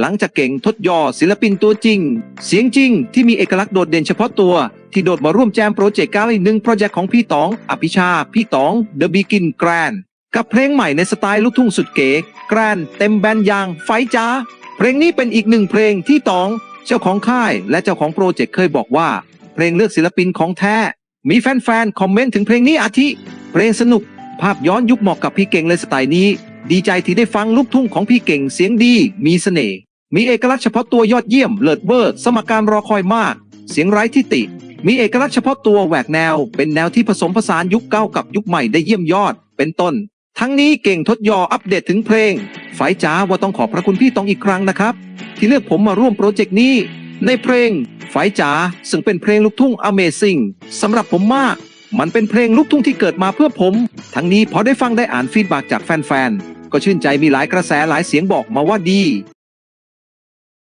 หลังจากเก่งทดยอศิลปินตัวจริง เสียงจริงที่มีเอกลักษณ์โดดเด่นเฉพาะตัว ที่โดดมาร่วมแจมโปรเจกต์ก้าวอีกหนึ่งโปรเจกต์ของพี่ตอง อภิชา พี่ตอง The Begin Grand กับเพลงใหม่ในสไตล์ลูกทุ่งสุดเก๋แกรนเต็มแบนยางไฟจ้า เพลงนี้เป็นอีกหนึ่งเพลงที่ตอง เจ้าของค่ายและเจ้าของโปรเจกต์เคยบอกว่า เพลงเลือกศิลปินของแท้ มีแฟนๆคอมเมนต์ถึงเพลงนี้อาทิ เพลงสนุก ภาพย้อนยุคเหมาะกับพี่เก่งเลยสไตล์นี้ ดีใจที่ได้ฟังลูกทุ่งของพี่เก่งเสียงดี มีเสน่ห์ มีเอกลักษณ์เฉพาะตัวยอดเยี่ยมเลิศเวอร์สมการรอคอยมาก เสียงไร้ที่ติ มีเอกลักษณ์เฉพาะตัวแหวกแนว เป็นแนวที่ผสมผสานยุคเก่ากับยุคใหม่ได้เยี่ยมยอด เป็นต้น ทั้งนี้เก่งทดยออัปเดตถึงเพลงฝ่ายจ้าว่าต้องขอบพระคุณพี่ตองอีกครั้งนะครับ ที่เลือกผมมาร่วมโปรเจกต์นี้ ในเพลงฝ่ายจ๋าซึ่งเป็นเพลงลูกทุ่ง Amazing สำหรับผมมาก มันเป็นเพลงลูกทุ่งที่เกิดมาเพื่อผม ทั้งนี้พอได้ฟังได้อ่านฟีดแบ็กจากแฟนๆก็ชื่นใจมีหลายกระแสหลายเสียงบอกมาว่าดี